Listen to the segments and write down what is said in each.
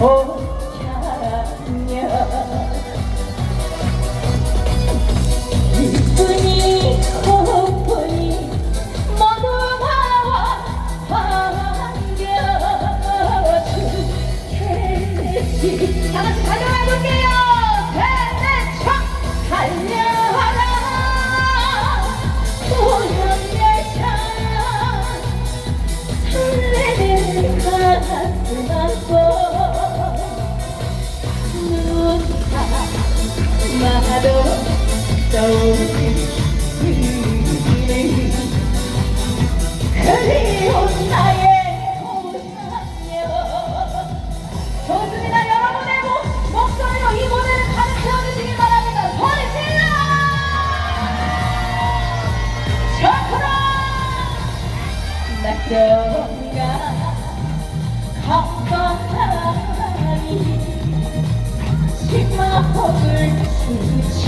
어쩌냐 이쁜이 고픈이 모두가 반겨준 혜택이 다 같이 달려가 볼게요. 혜택 달려라. 우연 내차 설레는 가슴 안고 뭔가 갑박하니 심화법을 주지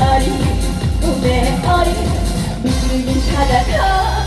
어린 꿈의 어린 미술이 찾아가?